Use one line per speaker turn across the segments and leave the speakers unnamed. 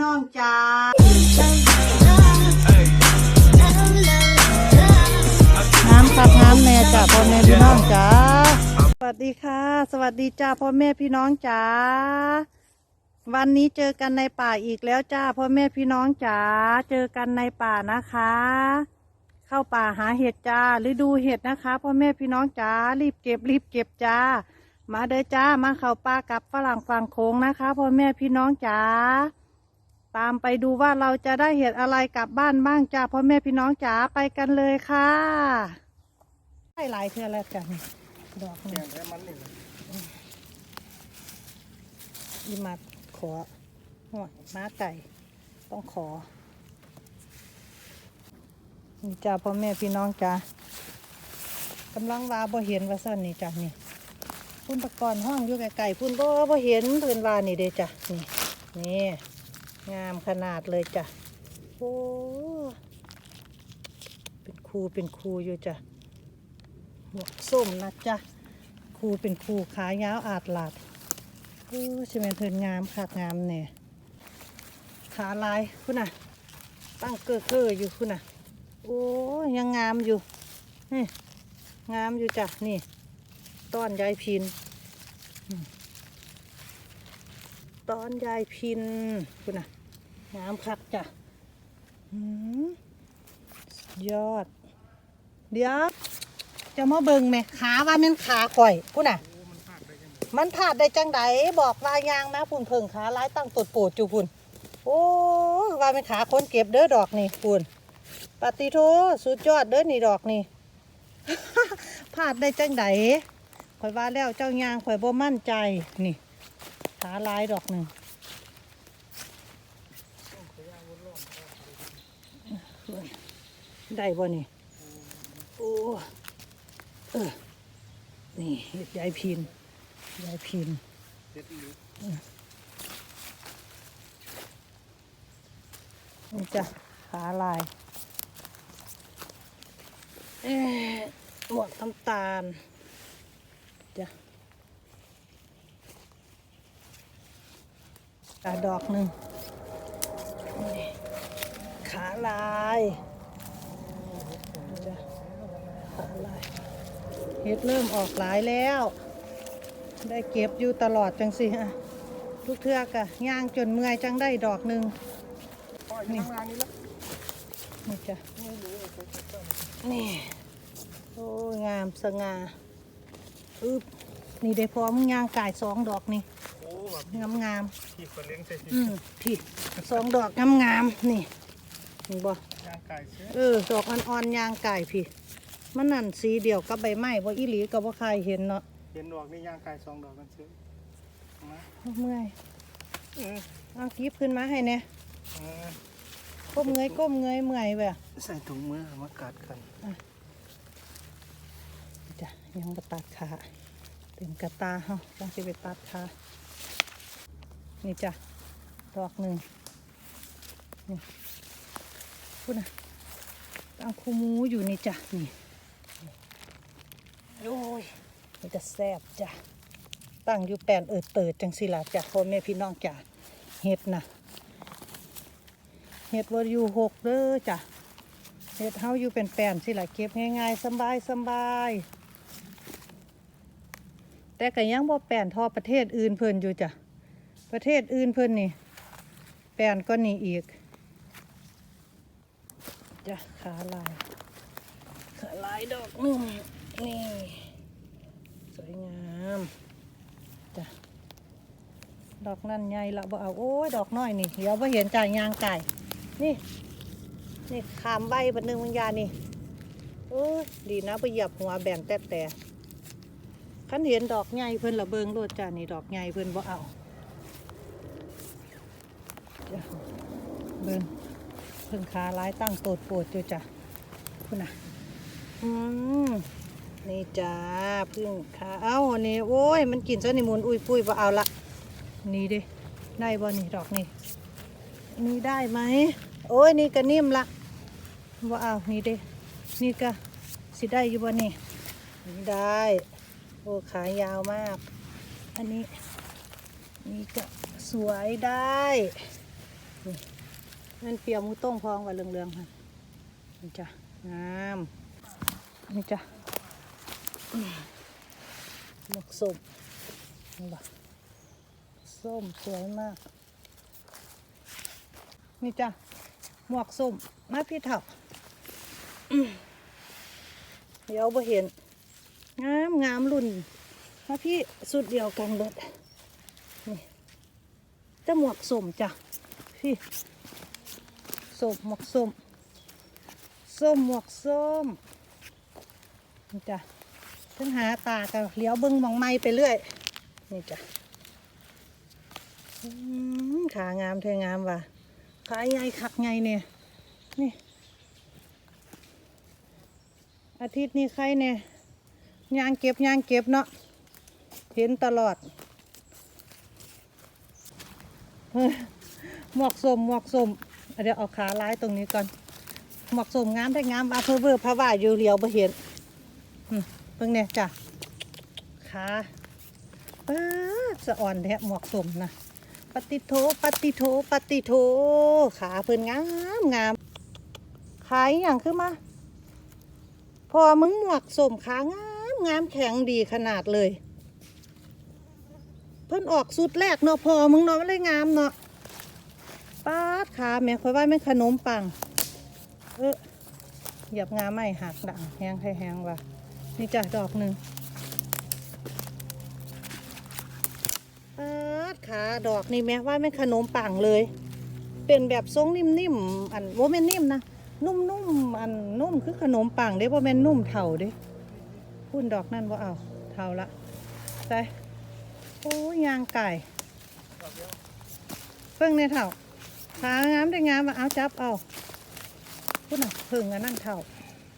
น้องจ้าน้ำครับน้ำแน่จ้าพ่อแม่พี่น้องจ้าสวัสดีค่ะ สวัสดีจ้าพ่อแม่พี่น้องจ้าวันนี้เจอกันในป่าอีกแล้วจ้าพ่อแม่พี่น้องจ้าเจอกันในป่านะคะ เข้าป่าหาเห็ดจ้าฤดูเห็ดนะคะพ่อแม่พี่น้องจ้ารีบเก็บรีบเก็บจ้า มาเด้อจ้ามาเข้าป่ากับฝรั่งฝั่งโค้งนะคะพ่อแม่พี่น้องจ้า ตามไปดูว่าเราจะได้เห็ดอะไรกลับบ้านบ้างจ้าพ่อแม่พี่น้องจ๋าไปกันเลยค่ะได้หลายเทือแล้วจ้ะนี่ดอกนี่อีมาขอหัวม้าไก่ต้องขอนี่จ้าพ่อแม่พี่น้องจ้ากำลังวาบ่เห็นว่าสั้นนี่จ้ะนี่พุ่นตะกอนห้องอยู่ไกลๆพุ่นบ่บ่เห็นเพิ่นวานี่เด้จ้ะนี่นี่ งามขนาดเลยจ้ะโอ้เป็นครูเป็นครูอยู่จ้ะหมวกส้มนะจ้ะครูเป็นครูขายาวอาดหลาดโอ้ใช่ไหมเพิ่นงามค่ะงามเนี่ยขาลายคุณน่ะ ตั้งเก้อเก้ออยู่คุณน่ะ โอ้ยังงามอยู่นี่งามอยู่จ้ะนี่ต้อนยายพินต้อนยายพินคุณน่ะ น้ำคักจ้ะยอด เดี๋ยว จะมาเบิ่งไหมขาว่ามันขาข่อยคุณน่ะ มันพลาดได้จังไดบอกว่ายางนะพุ่นเพิงขาร้ายตั้งตดโปดจูพุ่นโอ้ว่าเป็นขาคนเก็บเด้อดอกนี่พุ่นปฏิโทสุดยอดเด้อนี่ดอกนี่พลาดได้จังไดข่อยว่าแล้วเจ้ายางข่อยบ่มั่นใจนี่ขาลายดอกหนึ่ง ได้บ่นี่ โอ้เออนี่เฮ็ดยายพินยายพินนี่จ้ะขาลาย เอ๊หมวกน้ำตาลจ้ะดอกหนึ่งขาลายจ้ะขาลายเห็ดเริ่มออกหลายแล้ว ได้เก็บอยู่ตลอดจังสิฮะทุกเทือกอะย่างจนเมื่อยจังได้ดอกหนึ่งนี่นี่จ้ะนี่ โอ้ยงามสง่าอึบนี่ได้พร้อมย่างกายสองดอกนี่
โอ้แบบ
งามงาม
ที่คนเลี้ยงใช่
ๆอืมพี่สองดอกงามงามนี่เห็นบ่
ย่างไก่เชื้อ
เออดอกอ่อนๆย่างไก่พี่ มันนั่นสีเดียวกับใบไม้บ่อีหลีกับบ่ใครเห็นเนาะ
เห็นดอกนี่ย่างไก่สองดอกกันเชื้อนะ
เมื่อย
เออ
เอากิบขึ้นมาให้เนี่ย
เออ
ก้มเงยก้มเงยเมื่อยแบบ
ใส่ถุงมือมากัดกัน
จ้ะยังบ่ตัดขาเต็มกระตาเฮาต้องสิไปตัดขานี่จ้ะดอกหนึ่งนี่พูดนะตั้งคูหมูอยู่นี่จ้ะนี่ โอ้ยมันจะแซ่บจ้ะตั้งอยู่แปนเอิดเติดจังสิล่ะจ้ะพ่อแม่พี่น้องจ้ะเห็ดนะเห็ดว่าอยู่หกเด้อจ้ะเห็ดเฮาอยู่เป็นแปนสิล่ะเก็บง่ายๆสบายสบายแต่ก็ยังบ่แปนทอประเทศอื่นเพิ่นอยู่จ้ะประเทศอื่นเพิ่นนี่แปนก็นี่อีกจ้ะขาลายขาลายดอกหนึ่ง นี่ สวยงามจ้ะดอกนั่นใหญ่ละบ่เอาโอ้ยดอกน้อยนี่เดี๋ยวบ่เห็นจ่ายยางไก่นี่ นี่ขามใบบันนึงวิญญานี่โอ้ยดีนะไปเหยียบหัวแบนแต่แต่ขันเห็นดอกใหญ่เพิ่นละเบิงโลดจ้านี่ดอกใหญ่เพิ่นบ่เอาจ้ะเบิงเพิ่งขาร้ายตั้งโตดโปวดอยู่จ้ะคุณน่ะอืม นี่จ้าเพึ่งขาเอ้านี่โอ้ยมันกินซะนี่มูลอุ้ยปุ้ยบ่เอาละนี่เดิได้บ่นี่ดอกนี่นี่ได้ไหมโอ้ยนี่ก็นิ่มละบ่เอานี่เด้นี่ก็สิได้อยู่บ่นี่นี่ได้โอ้ขายาวมาก อันนี้นี่ก็สวยได้นี่นั่นเปียวมูต้งพองว่าเหลืองๆค่ะนี่จ้ะงามนี่จ้ะ อืมหมกส้มนี่ส้มสวยมาก นี่จ้ะ หมวกส้มมาพี่ถาอืมเดี๋ยวบ่เห็น งามงามรุ่นมาพี่สุดเดียวกันเบิดนี่จะหมวกส้มจ้ะ พี่ส้มหมวกส้มส้มหมวกส้มนี่จ้ะ ถึงหาตากันเลี้ยวเบิ้งมองไม้ไปเรื่อย นี่จ้ะขางามเธองามว่ะขาใหญ่คักไงเนี่ยนี่ อาทิตย์นี้ใครเนี่ยยางเก็บยางเก็บเนาะเห็นตลอดเฮ้ยหมวกสมหมวกสมเดี๋ยวเอาขาล้ายตรงนี้ก่อนหมวกสมงามได้งามอาเพอเวอร์พระว่าอยู่เหลียวบ่เห็นอืม เพิ่งเนี่ยจ้ะขาป้าสะอ่อนแท้หมวกสมนะปฏิโทปฏิโทปฏิโทขาเพิ่นงามงามขายอหย่างขึ้นมา พอมึงหมวกสมขางามงามแข็งดีขนาดเลย เพิ่นออกสุดแรกเนาะพอมึงเนาะมันเลยงามเนาะป้าดขาแม่คอยว่าแม่ขนมปัง เออหยับงามไม่หักดังแหงให้แหงว่ะ นี่จ้ะดอกหนึ่งป้าดขาดอกนี่แม่ว่าแม่ขนมปังเลย เป็นแบบทรงนิ่มๆอันโมเมนนิ่มนะนุ่มๆอันนุ่มคือขนมปังเด้บ่แม่นนุ่มเท่าเด้พุ่นดอกนั่นบ่เอาเท่าละใส่โอ้ยยางไก่เพิ่งในเท่าขางามได้งามว่าเอาจับเอาพุ่นน่ะเพิ่งอันนั่นเท่า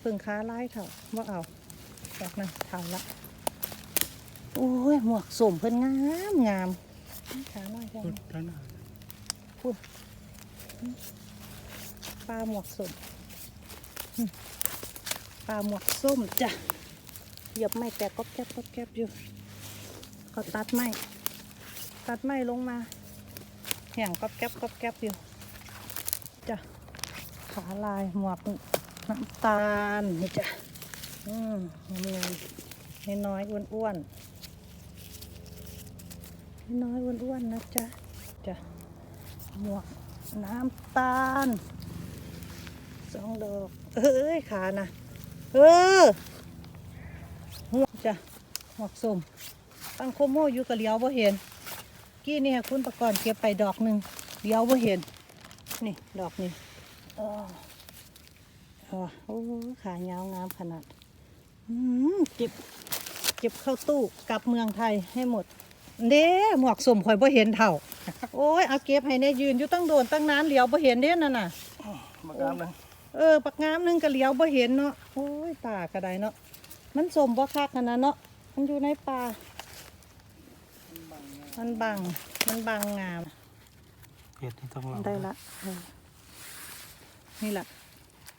เพิ่งขาไลายเท่าบ่เอา ดอกนั้นเท่าละโอ้ยหมวกสมเพิ่นงามงามขาน้อยจัง
สุดแล้วนะ
ปลาหมวกส้มอืมปลาหมวกส้มจ้ะเหยียบไม่แตกก็แก๊บก็แก๊บอยู่เขาตัดไม้ตัดไม้ลงมาแห่งก็แก๊บก็แก๊บอยู่จ้ะขาลายหมวกน้ำตาลนี่จ้ะ อืมงามๆน้อยอ้วนๆน้อยอ้วนๆนะจ๊ะจ้ะหมวกน้ำตาลสองดอก เอ้ยขานะเออหัวจ้ะหมวกส้มตั้งโคโมอยู่กับเลี้ยวบ่เห็น กี้นี่ค่ะคุณประกอบเก็บไปดอกหนึ่งเลี้ยวบ่เห็น นี่ดอกนี้อ๋อโอ้ขายาวงามขนาด เก็บเก็บเข้าตู้กลับเมืองไทยให้หมด เด้หมวกสมข่อยบ่เห็นเท่า โอ้ยเอาเก็บให้เนี่ยยืนอยู่ตั้งโดนตั้งนานเหลียวบ่เห็นเด้นั่นน่ะ
มากามหนึง
เออปักงามหนึงก็เหลียวบ่เห็นเนาะโอ้ยตากระไดเนาะมันสมบ่คักขนาดเนาะมันอยู่ในป่ามันบังมันบังงาม
เห็ดที่ต้องเรา
ได้ละเออนี่ละ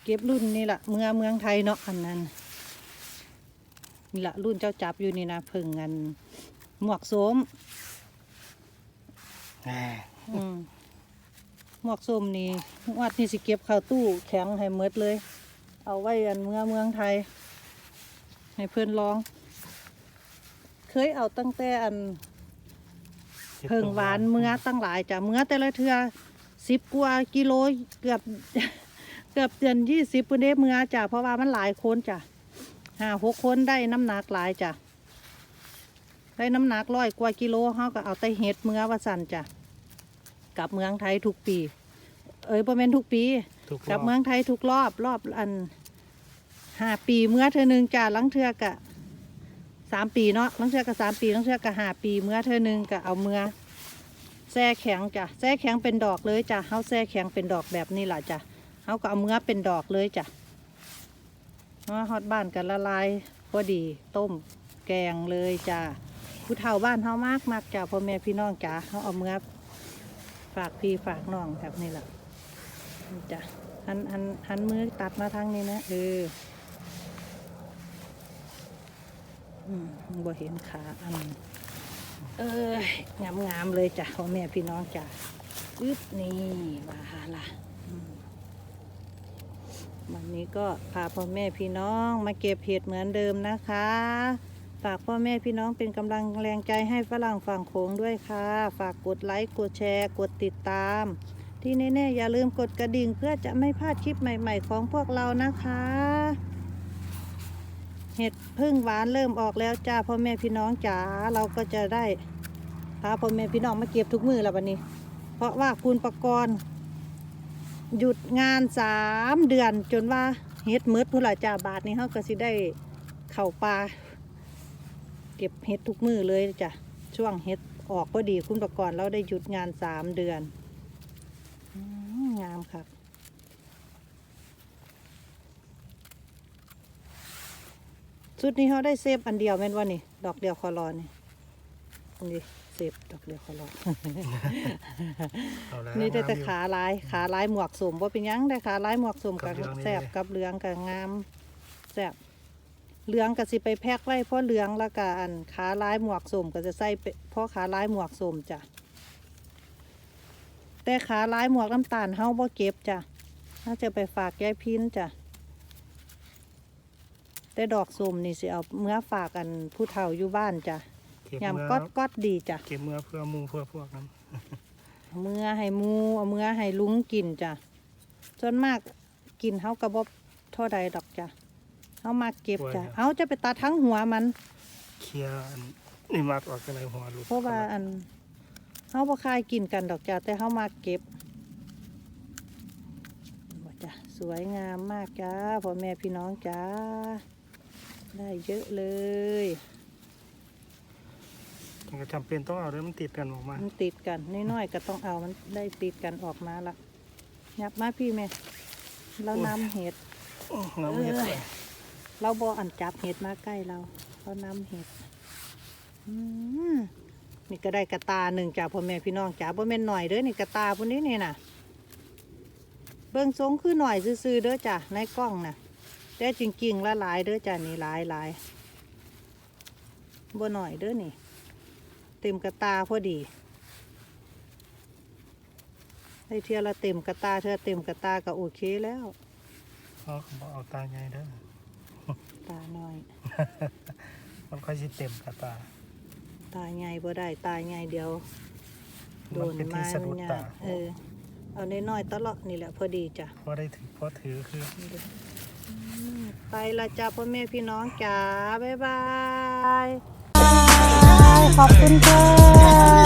เก็บรุ่นนี่ละเมืองเมืองไทยเนาะอันนั้น นี่ละรุ่นเจ้าจับอยู่นี่นะเพิ่งงันหมวกโสม
แหม
อืมหมวกส้มนี่วัดนี่สิเก็บเข้าตู้แข็งให้หมดเลย เอาไว้อันเมืองเมืองไทย ให้เพื่อนลอง เคยเอาตั้งแต่อัน เพิงหวานเมือตั้งหลายจ้ะเมือแต่ละเทือสิบกว่ากิโลเกือบเกือบเดือนยี่สิบปุ่นเด้เมือจ้ะเพราะว่ามันหลายคนจ้ะ ห้าหกคนได้น้ำหนักหลายจ้ะ ได้น้ำหนักร้อยกว่ากิโลเขาก็เอาแต่เห็ดเมือว่าสันจ้ะ กลับเมืองไทยทุกปี เอ้ยประมาณทุกปี
ถูก
กลับเมืองไทยทุกรอบรอบอันห้าปีเมื่อเธอหนึ่งจ้าลังเทือกะสามปีเนาะลังเทือกะสามปีลังเทือกะห้าปีเมื่อเธอหนึ่งกะเอาเมื่อแซ่แข็งจ้ะแซ่แข็งเป็นดอกเลยจ้ะเฮาแซ่แข็งเป็นดอกแบบนี้แหละจ้ะเฮาก็เอาเมื่อเป็นดอกเลยจ้ะ มาฮอดบ้านกันละลายพอดีต้มแกงเลยจ้ะผู้เฒ่าบ้านเฮามากมากจ้ะพ่อแม่พี่น้องจ้ะเฮาเอาเมื่อฝากพี่ฝากน้องแบบนี้แหละจ้ะหันหันหันมือตัดมาทางนี้นะเอออืมบ่เห็นขาอันเอ้ยงามๆเลยจ้ะพ่อแม่พี่น้องจ้ะอึดนี่มาหาละอืม วันนี้ก็พาพ่อแม่พี่น้องมาเก็บเห็ดเหมือนเดิมนะคะ ฝากพ่อแม่พี่น้องเป็นกำลังแรงใจให้ฝรั่งฝั่งโขงด้วยค่ะ ฝากกดไลค์กดแชร์ กดติดตาม ที่แน่ๆอย่าลืมกดกระดิ่งเพื่อจะไม่พลาดคลิปใหม่ ๆ ของพวกเรานะคะ เห็ดพึ่งหวานเริ่มออกแล้วจ้าพ่อแม่พี่น้องจ๋าเราก็จะได้พาพ่อแม่พี่น้องมาเก็บทุกมือแล้ววันนี้ เพราะว่าคุณประกรณ์ หยุดงานสามเดือนจนว่าเฮ็ดมืดพุ่นละจ้าบาทนี้เขาก็สิได้เข่าปลาเก็บเฮ็ดทุกมือเลยจ้ะช่วงเฮ็ดออกพอดีคุณประกรณ์เราได้หยุดงานสามเดือนงามครับชุดนี้เขาได้เซฟอันเดียวแม่นว่านี่ ดอกเดียวคอรอนี่นี่ เซฟดอกเดียวคอรอ
เอาแล้ว
นี่ได้แต่
งมอยู่
ขาลายขาลายหมวกสมว่าเป็นหยังได้ขาลายหมวกสม
กั
กับบ
เหลืองนี่
แสบ
เลย
กับเหลืองกับงามแสบเหลืองก็สิไปแพ็กไว้เพราะเหลืองแล้วก็อันขาลายหมวกสมก็จะใส่ไปเพราะขาลายหมวกสมจ้ะแต่ขาลายหมวกน้ำตาลเฮาบ่เก็บจ้ะถ้าจะไปฝากยายพินจ้ะแต่ดอกสมนี่สิเอาเมื่อฝากอันผู้เฒ่าอยู่บ้านจ้ะ
เก็บ
ยำ
เมื่
ก็
อ
ดก็ดดีจ้ะ
เก็บเมื่อเพื่อหมูเพื่อพวกนั้น
เอามื่อให้หมูเอามื่อให้ลุงกินจ้ะส่วนมากกินเฮากระบอกเท่าใดดอกจ้ะเฮามาเก็บจ้ะเฮาจะไปตัดทั้งหัวมัน
เคลียร์อันนี่มากออกกันเลยหัวหลุด
เพราะว่าอันเฮาบ่คายกินกันดอกจ้ะแต่เฮามาเก็บบ่จ้ะสวยงามมากจ้าพ่อแม่พี่น้องจ้าได้เยอะเลย
มันก็จำเป็นต้องเอาเรื่องมันติดกันออกมา
มันติดกันน้อยๆก็ต้องเอามันได้ติดกันออกมาละยับมาพี่แม่แล้วนำเห็ด
อื้อน้ำเห็ด
เอ้
ไป
ยเราบออันจับเห็ดมาใกล้เราเรานำเห็ดอืมนี่ก็ได้กระตาหนึ่งจากพ่อแม่พี่น้องจ๋าพ่อแม่นหน่อยเด้อนี่กระตาพวกนี้นี่น่ะ เบิ้งทรงคือหน่อยซื่อๆเด้อจ้ะในกล้องน่ะแต่จริงๆละหลายเด้อจ้ะนี่หลายหลายบ่หน่อยเด้อนี่ เต็มกระตาพอดีได้เทียละเต็มกระตาเธอเต็มกระตาก็โอเคแล้ว
เขาก็บอกเอาตาใหญ่เด้อ
ตาหน่อย
มันค่อยสิเต็มกระตา
ตายไงบ่ได้ตายไงเดียวโด
มัน
น
เป็น
ไม้
ที่สะ
มั
ดุ
น
ด
ยา
ตาก
เออ เอาน้อยๆตลอดนี่แหละพอดีจ้ะ
พอได้ถือพอถือคือ
นี่เด้ออืมไปละจ้าพ่อแม่พี่น้องจ๋าบ๊ายบาย ขอบคุณค่ะ